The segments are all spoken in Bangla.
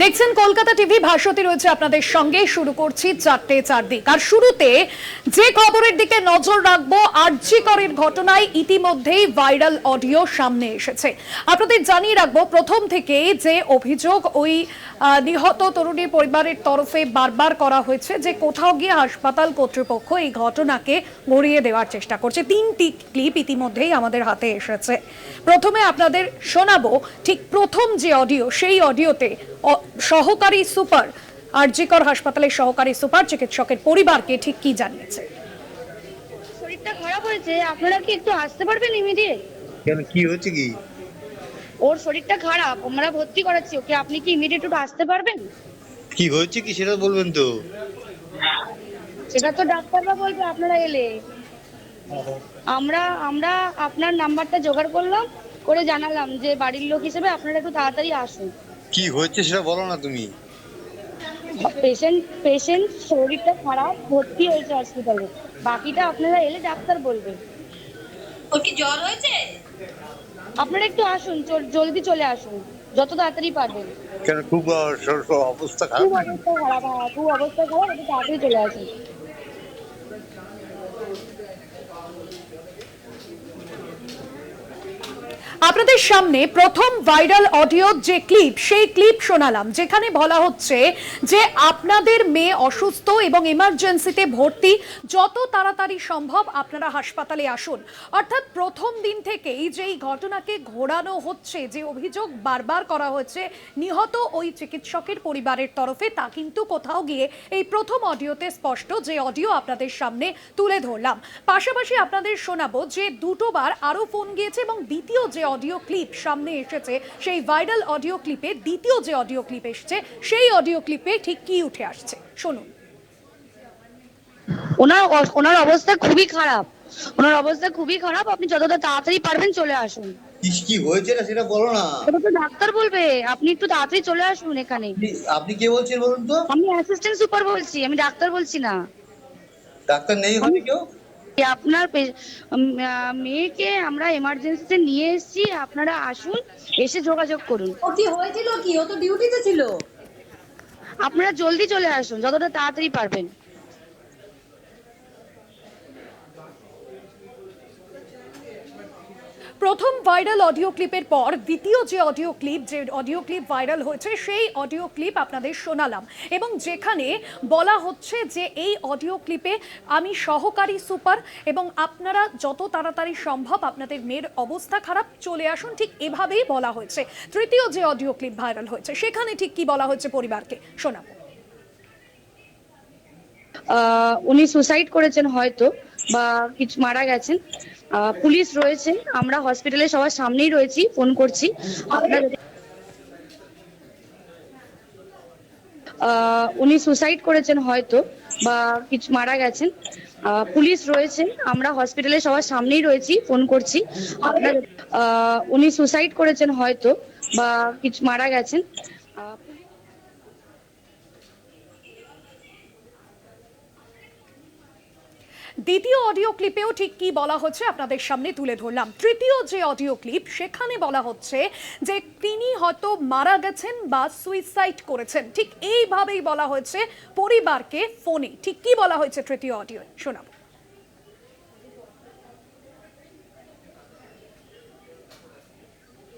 দেখছেন কলকাতা টিভি, ভাস্বতী রয়েছে আপনাদের সঙ্গে। শুরু করছি চারটে চারদিক আর শুরুতে যে খবরের দিকে নজর রাখব আর্যিকরের ঘটনায় ইতিমধ্যেই ভাইরাল অডিও সামনে এসেছে। আপনাদের জানিয়ে রাখব, প্রথম থেকে যে অভিযোগ ওই নিহত তরুণীর পরিবারের তরফে বারবার করা হয়েছে যে কোথাও গিয়ে হাসপাতাল কর্তৃপক্ষ এই ঘটনাকে গড়িয়ে দেওয়ার চেষ্টা করছে। তিনটি ক্লিপ ইতিমধ্যেই আমাদের হাতে এসেছে। প্রথমে আপনাদের শোনাবো, ঠিক প্রথম যে অডিও, সেই অডিওতে সহকারী সুপার আরজিকর হাসপাতালের সহকারী সুপার চিকিৎসকের পরিবারকে ঠিক কি জানিয়েছে? শরীরটা খারাপ হয়েছে আপনারা কি একটু আসতে পারবেন ইমিডিয়েট কেন কি হচ্ছে কি? ওর শরীরটা খারাপ আমরা ভর্তি করাচ্ছি ওকে আপনি কি ইমিডিয়েট একটু আসতে পারবেন? কি হয়েছে কি সেটা বলবেন তো? সেটা তো ডাক্তাররা বলবে আপনারা এলে। আমরা আমরা আপনার নাম্বারটা জোগাড় করলাম করে জানালাম যে বাড়ির লোক হিসেবে আপনারা একটু তাড়াতাড়ি আসুন। কি হচ্ছে সেটা বলো না তুমি। পেশেন্ট পেশেন্ট শরীরটা খারাপ ভর্তি হয়েছে হসপিটালে বাকিটা আপনারা এলে ডাক্তার বলবেন ওর কি জ্বর হয়েছে? আপনারা একটু আসুন জলদি চলে আসুন। যত তাড়াতাড়ি পারবেন। কেন খুব অবস্থা খারাপ খুব অবস্থা খারাপ হ্যাঁ খুব অবস্থা খারাপ একটু তাড়াতাড়ি চলে আসুন। আপনাদের সামনে প্রথম ভাইরাল অডিও যে ক্লিপ, সেই ক্লিপ শোনালাম, যেখানে বলা হচ্ছে যে আপনাদের মেয়ে অসুস্থ এবং এমার্জেন্সিতে ভর্তি, যত তাড়াতাড়ি সম্ভব আপনারা হাসপাতালে আসুন। অর্থাৎ প্রথম দিন থেকেই যেই ঘটনাকে ঘোরানো হচ্ছে, যে অভিযোগ বারবার করা হয়েছে, নিহত ওই চিকিৎসকের পরিবারের তরফে, তা কিন্তু কোথাও গিয়ে এই প্রথম অডিওতে স্পষ্ট যে অডিও আপনাদের সামনে তুলে ধরলাম। পাশাপাশি আপনাদের শোনাবো যে দুটোবার আরও ফোন গিয়েছে এবং দ্বিতীয় যে অডিও ক্লিপ সামনে এসেছে। সেই ভাইরাল অডিও ক্লিপে দ্বিতীয় যে অডিও ক্লিপ এসেছে সেই অডিও ক্লিপে ঠিক কি উঠে আসছে? শুনুন। ওনার ওনার অবস্থা খুবই খারাপ। ওনার অবস্থা খুবই খারাপ। আপনি যতটা তাড়াতাড়ি পারবেন চলে আসুন। কি কি হয়েছে না সেটা বলো না। এটা তো ডাক্তার বলবে আপনি একটু তাড়াতাড়ি চলে আসুন এখানে। আপনি- আপনি কে বলছেন বলুন তো? আমি অ্যাসিস্ট্যান্ট সুপার বলছি আমি ডাক্তার বলছি না। ডাক্তার নেই হবে কেউ? আপনার পে- মেয়েকে আমরা এমার্জেন্সিতে নিয়ে এসেছি আপনারা আসুন এসে যোগাযোগ করুন। ও কি হয়েছিল কি? ও তো ডিউটিতে ছিল? আপনারা জলদি চলে আসুন যতটা তাড়াতাড়ি পারবেন। প্রথম ভাইরাল অডিও ক্লিপের পর দ্বিতীয় যে অডিও ক্লিপ যে অডিও ক্লিপ ভাইরাল হয়েছে, সেই অডিও ক্লিপ আপনাদের শোনালাম। এবং যেখানে বলা হচ্ছে যে এই অডিও ক্লিপে আমি সহকারী সুপার এবং আপনারা যত তাড়াতাড়ি সম্ভব আপনাদের মেয়ের অবস্থা খারাপ চলে আসুন, ঠিক এভাবেই বলা হয়েছে। তৃতীয় যে অডিও ক্লিপ ভাইরাল হয়েছে, সেখানে ঠিক কি বলা হয়েছে পরিবারকে? শোনাবো। উনি সুসাইড করেছেন হয়তো বা কিছু মারা গেছেন পুলিশ রয়েছে, আমরা হসপিটালে সবার সামনেই রয়েছি ফোন করছি। উনি সুসাইড করেছেন হয়তো, বা কিছু মারা গেছেন পুলিশ রয়েছে, আমরা হসপিটালে সবার সামনেই রয়েছি ফোন করছি। উনি সুসাইড করেছেন হয়তো, বা কিছু মারা গেছেন দ্বিতীয় অডিও ক্লিপেও ঠিক কি বলা হচ্ছে আপনাদের সামনে তুলে ধরলাম। তৃতীয় যে অডিও ক্লিপ সেখানে বলা হচ্ছে যে তিনি হয়তো মারা গেছেন বা সুইসাইড করেছেন। ঠিক এইভাবেই বলা হয়েছে পরিবারকে ফোনে ঠিক কি বলা হয়েছে তৃতীয় অডিও শোনাবো।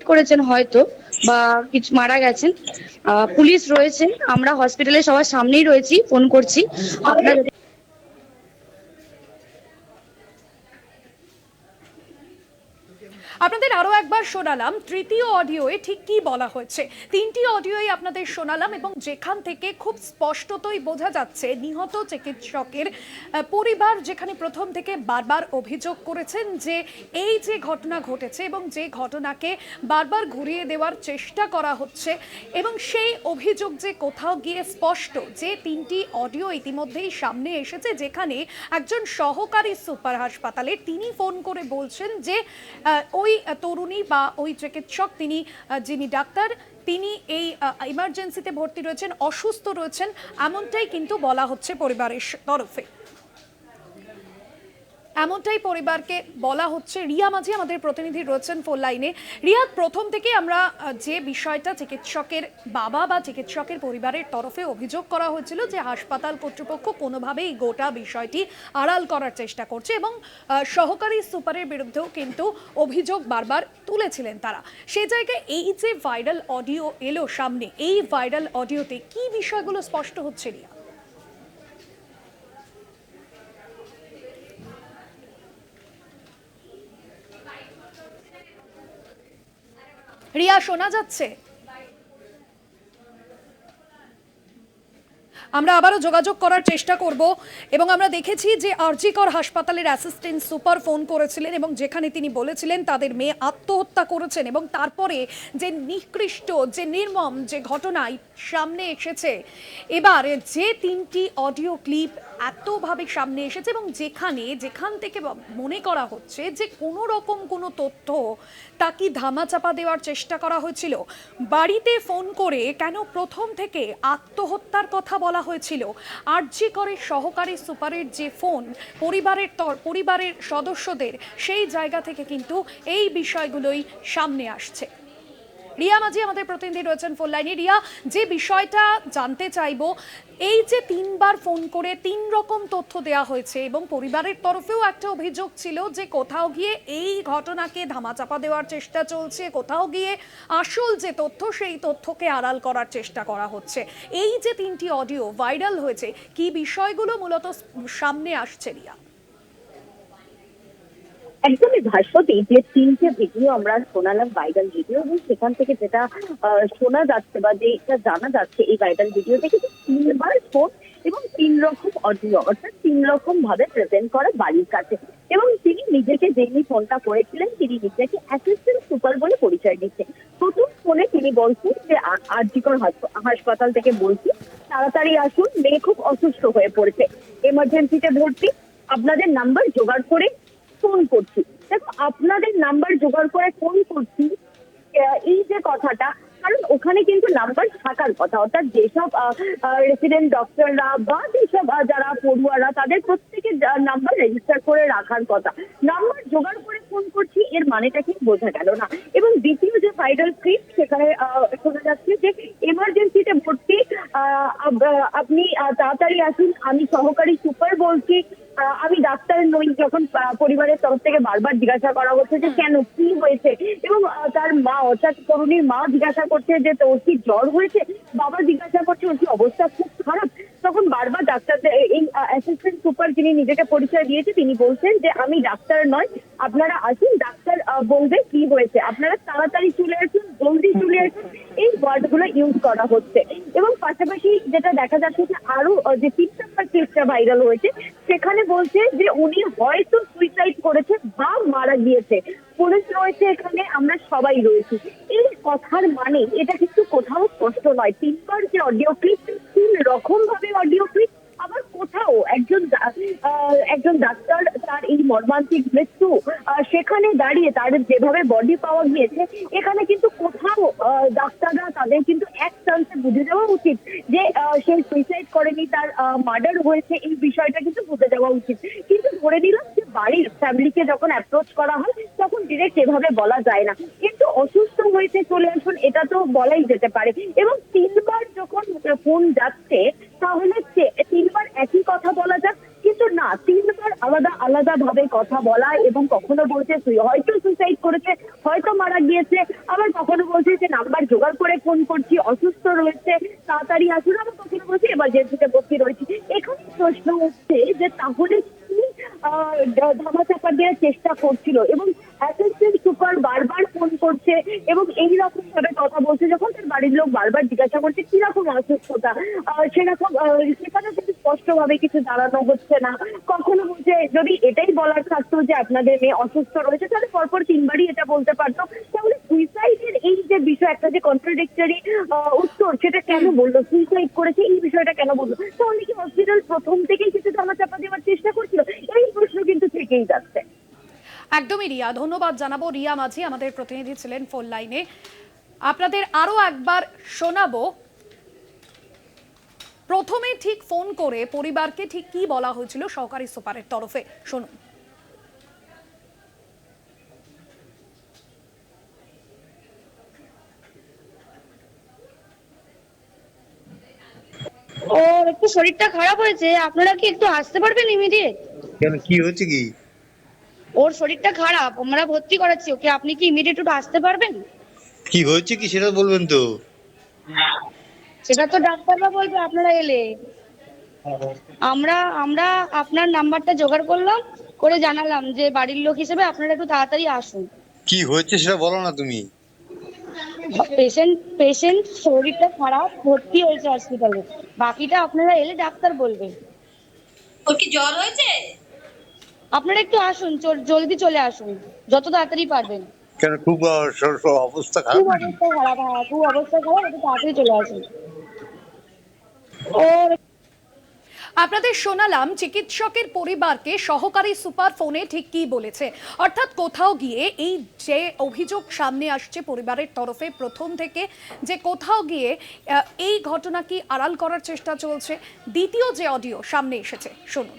করেছেন হয়তো বা কিছু মারা গেছেন। পুলিশ রয়েছে। আমরা হসপিটালে সবার সামনেই রয়েছি ফোন করছি। আপনারা যদি- আপনাদের আরও একবার শোনালাম, তৃতীয় অডিওয়ে ঠিক কি বলা হয়েছে? তিনটি অডিওই আপনাদের শোনালাম এবং যেখান থেকে খুব স্পষ্টতই বোঝা যাচ্ছে, নিহত চিকিৎসকের পরিবার যেখানে প্রথম থেকে বারবার অভিযোগ করেছেন যে এই যে ঘটনা ঘটেছে এবং যে ঘটনাকে বারবার ঘুরিয়ে দেওয়ার চেষ্টা করা হচ্ছে এবং সেই অভিযোগ যে কোথাও গিয়ে স্পষ্ট যে তিনটি অডিও ইতিমধ্যেই সামনে এসেছে, যেখানে একজন সহকারী সুপার হাসপাতালে তিনি ফোন করে বলছেন যে ওই তরুণী বা ওই চিকিৎসক, তিনি যিনি ডাক্তার, তিনি এই ইমার্জেন্সিতে ভর্তি রয়েছেন, অসুস্থ রয়েছেন, এমনটাই কিন্তু বলা হচ্ছে পরিবারের তরফে। এমনটাই পরিবারকে বলা হচ্ছে। রিয়া মাঝি আমাদের প্রতিনিধি রয়েছেন ফোন লাইনে রিয়া, প্রথম থেকে আমরা যে বিষয়টা চিকিৎসকের বাবা বা চিকিৎসকের পরিবারের তরফে অভিযোগ করা হয়েছিল যে হাসপাতাল কর্তৃপক্ষ কোনোভাবেই গোটা বিষয়টি আড়াল করার চেষ্টা করছে এবং সহকারী সুপারের বিরুদ্ধেও কিন্তু অভিযোগ বারবার তুলেছিলেন তারা। সেই জায়গায় এই যে ভাইরাল অডিও এলো সামনে, এই ভাইরাল অডিওতে কি বিষয়গুলো স্পষ্ট হচ্ছে রিয়া? রিয়া শোনা যাচ্ছে? আমরা আবারও যোগাযোগ করার চেষ্টা করব এবং আমরা দেখেছি যে আরজিকর হাসপাতালের অ্যাসিস্ট্যান্ট সুপার ফোন করেছিলেন এবং যেখানে তিনি বলেছিলেন তাদের মেয়ে আত্মহত্যা করেছেন এবং তারপরে যে নিকৃষ্ট, যে নির্মম যে ঘটনায় সামনে এসেছে, এবার যে তিনটি অডিও ক্লিপ এতভাবে সামনে এসেছে এবং যেখানে, যেখান থেকে মনে করা হচ্ছে যে কোনো রকম কোনো তথ্য তাকে ধামাচাপা দেওয়ার চেষ্টা করা হয়েছিল। বাড়িতে ফোন করে কেন প্রথম থেকে আত্মহত্যার কথা বলা হয়েছিল। আরজি করে সহকারী সুপারের যে ফোন পরিবারের তর- পরিবারের সদস্যদের সেই জায়গা থেকে কিন্তু এই বিষয়গুলোই সামনে আসছে। রিয়া মাঝি আমাদের প্রতিনিধি রয়েছেন ফোন লাইনে রিয়া, যে বিষয়টা জানতে চাইব, এই যে তিনবার ফোন করে তিন রকম তথ্য দেওয়া হয়েছে এবং পরিবারের তরফেও একটা অভিযোগ ছিল যে কোথাও গিয়ে এই ঘটনাকে ধামাচাপা দেওয়ার চেষ্টা চলছে, কোথাও গিয়ে আসল যে তথ্য, সেই তথ্যকে আড়াল করার চেষ্টা করা হচ্ছে। এই যে তিনটি অডিও ভাইরাল হয়েছে, কি বিষয়গুলো মূলত সামনে আসছে, রিয়া? একদমই ভাস্বতী যে তিনটে ভিডিও আমরা শোনালাম ভাইরাল ভিডিও এবং সেখান থেকে যেটা শোনা যাচ্ছে বা যেটা জানা যাচ্ছে এই ভাইরাল ভিডিও থেকে যে তিনবার ফোন এবং তিন রকম অডিও অর্থাৎ তিন রকম ভাবে প্রেজেন্ট করা বাড়ির কাছে। এবং তিনি নিজেকে যেই ফোনটা করেছিলেন, তিনি নিজেকে অ্যাসিস্ট্যান্ট সুপার বলে পরিচয় দিচ্ছেন। প্রথম ফোনে তিনি বলছেন যে আরজিকর হাসপাতাল থেকে বলছি, তাড়াতাড়ি আসুন, মেয়ে খুব অসুস্থ হয়ে পড়েছে। এমার্জেন্সিতে ভর্তি, আপনাদের নাম্বার জোগাড় করে ফোন করছি। দেখো, আপনাদের নাম্বার জোগাড় করে ফোন করছি এই যে কথাটা, কারণ ওখানে কিন্তু নাম্বার থাকার কথা। অর্থাৎ যেসব রেসিডেন্ট ডক্টররা বা যেসব যারা পড়ুয়ারা, তাদের প্রত্যেকের নাম্বার রেজিস্টার করে রাখার কথা। নাম্বার জোগাড় করে ফোন করছি, এর মানেটা কি বোঝা গেল না। এবং দ্বিতীয় যে ভাইরাল স্ক্রিপ্ট সেখানে শোনা যাচ্ছে যে এমার্জেন্সিতে ভর্তি আপনি তাড়াতাড়ি আসুন। আমি সহকারী সুপার বলছি। আমি ডাক্তার নই, যখন পরিবারের তরফ থেকে বারবার জিজ্ঞাসা করা হচ্ছে যে কেন, কি হয়েছে? এবং তার মা, অর্থাৎ তরুণীর মা জিজ্ঞাসা করছে যে, তোর কি জ্বর হয়েছে? বাবা জিজ্ঞাসা করছে, ওর কি অবস্থা খুব খারাপ? তখন বারবার ডাক্তার, এই অ্যাসিস্ট্যান্ট সুপার যিনি নিজেকে পরিচয় দিয়েছে, তিনি বলছেন যে, আমি ডাক্তার নয় আপনারা আসুন, ডাক্তার বলবে কি হয়েছে। আপনারা তাড়াতাড়ি চলে আসুন, জলদি চলে আসুন, এই ওয়ার্ডগুলো ইউজ করা হচ্ছে। এবং পাশাপাশি যেটা দেখা যাচ্ছে যে আরও যে তিন নাম্বার কেসটা ভাইরাল হয়েছে, সেখানে বলছে যে উনি হয়তো সুইসাইড করেছে বা মারা গিয়েছে। পুলিশ রয়েছে এখানে, আমরা সবাই রয়েছি। এই কথার মানে এটা কিন্তু কোথাও স্পষ্ট নয়। তিনবার যে অডিও ক্লিপ তিন রকম ভাবে অডিও ক্লিপ কোথাও একজন ডা- একজন ডাক্তার, তার এই মর্মান্তিক মৃত্যু সেখানে দাঁড়িয়ে তার যেভাবে বডি পাওয়া গিয়েছে, এখানে কিন্তু কোথাও ডাক্তাররা তাদের কিন্তু এক চান্সে বুঝে যাওয়া উচিত যে সে সুইসাইড করেনি, তার মার্ডার হয়েছে, এই বিষয়টা কিন্তু বুঝে যাওয়া উচিত। কিন্তু ধরে নিলাম যে বাড়ির ফ্যামিলিকে যখন অ্যাপ্রোচ করা হয়, তখন ডিরেক্ট এভাবে বলা যায় না। কিন্তু অসুস্থ হয়েছে চলে আসুন, এটা তো বলাই যেতে পারে। এবং তিনবার যখন ফোন যাচ্ছে, তাহলে তিনবার একই কথা বলা যাক। কিন্তু না, তিনবার আলাদা আলাদা ভাবে কথা বলা এবং কখনো বলছে হয়তো সুইসাইড করেছে, হয়তো মারা গিয়েছে, আবার কখনো বলছে যে নাম্বার জোগাড় করে ফোন করছি, অসুস্থ রয়েছে, তাড়াতাড়ি আসুন, আবার কখনো বলছি বলছে এমার্জেন্সিতে ভর্তি রয়েছে। এখানে প্রশ্ন হচ্ছে যে তাহলে কি ধামাচাপা দেওয়ার চেষ্টা করছিল? এবং ফোন করছে এবং এই রকম ভাবে কথা বলছে যখন তার বাড়ির লোক বারবার জিজ্ঞাসা করছে কীরকম অসুস্থতা? সেরকম সেখানে কিন্তু স্পষ্ট ভাবে কিছু জানানো হচ্ছে না। কখনো বলছে যদি এটাই বলার থাকতো যে আপনাদের মেয়ে অসুস্থ রয়েছে তাহলে পরপর তিনবারই এটা বলতে পারতো। তাহলে সুইসাইডের এই যে বিষয় একটা যে কন্ট্রাডিক্টরি উত্তর সেটা কেন বলল? সুইসাইড করেছে এই বিষয়টা কেন বলল? তাহলে কি হসপিটাল প্রথম থেকেই কিছু ধামাচাপা দেওয়ার চেষ্টা করছিল? এই প্রশ্ন কিন্তু থেকেই যাচ্ছে। একদমই রিয়া ধন্যবাদ জানাব। রিয়া মাঝি আমাদের প্রতিনিধি ছিলেন ফোন লাইনে আপনাদের আরও একবার শোনাবো। প্রথমে ঠিক ফোন করে পরিবারকে ঠিক কি বলা হয়েছিল সহকারী সুপারের তরফে? শুনুন। ও একটু শরীরটা খারাপ হয়েছে। আপনারা কি একটু আসতে পারবেন ইমিডিয়েট কেন কি হচ্ছে কি? ওর শরীরটা খারাপ আমরা ভর্তি করাচ্ছি ওকে আপনি কি ইমিডিয়েট একটু আসতে পারবেন? কি হয়েছে কি সেটা বলবেন তো? সেটা তো ডাক্তাররা বলবে আপনারা এলে। আমরা আমরা আপনার নাম্বারটা জোগাড় করলাম করে জানালাম যে বাড়ির লোক হিসেবে আপনারা একটু তাড়াতাড়ি আসুন। কি হয়েছে সেটা বলো না তুমি। পেশেন্ট পেশেন্ট শরীরটা খারাপ ভর্তি হয়েছে হসপিটালে বাকিটা আপনারা এলে ডাক্তার বলবে। ওর কি জ্বর হয়েছে? আপনারা একটু আসুন জলদি চলে আসুন যত তাড়াতাড়ি পারবেন। কেন খুব অবস্থা খারাপ? খুব অবস্থা খারাপ হ্যাঁ খুব অবস্থা খারাপ একটু তাড়াতাড়ি চলে আসুন। ওর আপনাদের শোনালাম চিকিৎসকের পরিবারকে সহকারী সুপার ফোনে ঠিক কি বলেছে। অর্থাৎ কোথাও গিয়ে এই যে অভিযোগ সামনে আসছে পরিবারের তরফে প্রথম থেকে যে কোথাও গিয়ে আহ, এই ঘটনা কি আড়াল করার চেষ্টা চলছে? দ্বিতীয় যে অডিও সামনে এসেছে শুনুন।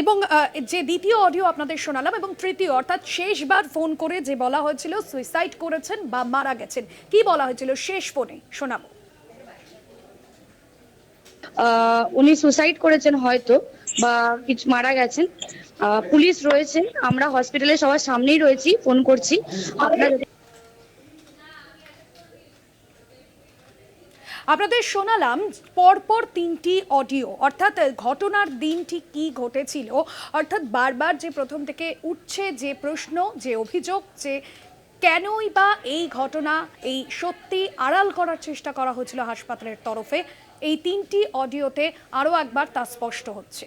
এবং যে দ্বিতীয় অডিও আপনাদের শোনালাম এবং তৃতীয়, অর্থাৎ শেষবার ফোন করে যে বলা হয়েছিল সুইসাইড করেছেন বা মারা গেছেন। কি বলা হয়েছিল? শেষ ফোনে শোনাবো। উনি সুসাইড করেছেন হয়তো বা কিছু মারা গেছেন। পুলিশ রয়েছে আমরা হসপিটালে সবার সামনেই রয়েছি, ফোন করছি। আপনারা আপনাদের শোনালাম পরপর তিনটি অডিও, অর্থাৎ ঘটনার দিনটি কি ঘটেছিল? অর্থাৎ বারবার যে প্রথম থেকে উঠছে যে প্রশ্ন, যে অভিযোগ, যে কেনই বা এই ঘটনা, এই সত্যি আড়াল করার চেষ্টা করা হয়েছিল হাসপাতালের তরফে, এই তিনটি অডিওতে আরও একবার তা স্পষ্ট হচ্ছে।